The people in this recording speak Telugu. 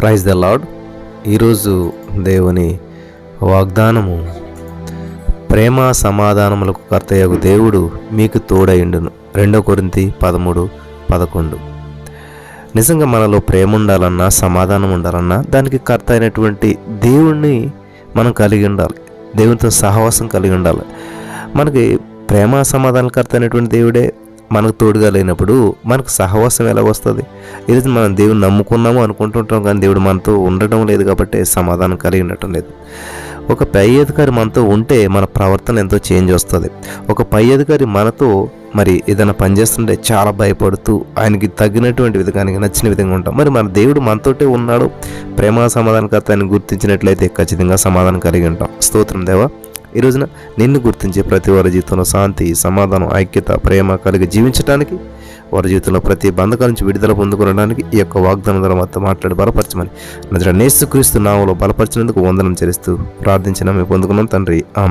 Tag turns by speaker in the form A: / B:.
A: ప్రైజ్ ద లాడ్ ఈరోజు దేవుని వాగ్దానము ప్రేమ సమాధానములకు కర్తయ్యకు దేవుడు మీకు తోడయిండును. రెండో కొరింతి పదమూడు పదకొండు. నిజంగా మనలో ప్రేమ ఉండాలన్నా సమాధానం ఉండాలన్నా దానికి కర్త అయినటువంటి దేవుణ్ణి మనం కలిగి ఉండాలి. దేవునితో సహవాసం కలిగి ఉండాలి. మనకి ప్రేమ సమాధానం కర్త అయినటువంటి దేవుడే మనకు తోడుగా లేనప్పుడు మనకు సహవాసం ఎలా వస్తుంది? ఈరోజు మనం దేవుని నమ్ముకున్నాము అనుకుంటుంటాం కానీ దేవుడు మనతో ఉండటం లేదు కాబట్టి సమాధానం కలిగి ఉండటం లేదు. ఒక పై అధికారి మనతో ఉంటే మన ప్రవర్తన ఎంతో చేంజ్ వస్తుంది. ఒక పై అధికారి మనతో మరి ఏదైనా పనిచేస్తుంటే చాలా భయపడుతూ ఆయనకి తగినటువంటి విధంగా నచ్చిన విధంగా ఉంటాం. మరి మన దేవుడు మనతోటే ఉన్నాడు. ప్రేమ సమాధానకర్త ఆయన గుర్తించినట్లయితే ఖచ్చితంగా సమాధానం కలిగి ఉంటాం. స్తోత్రం దేవా. ఈ రోజున నిన్ను గుర్తించే ప్రతి వారి జీవితంలో శాంతి సమాధానం ఐక్యత ప్రేమ కలిగి జీవించడానికి వారి జీవితంలో ప్రతి బంధకాల నుంచి విడుదల పొందుకోవడానికి ఈ యొక్క వాగ్దానం ద్వారా మాట్లాడి బలపరచమని నజర నేసుక్రీస్తు నామలో బలపరిచినందుకు వందనం చేస్తూ ప్రార్థించిన మేము పొందుకున్నాం తండ్రి. ఆమె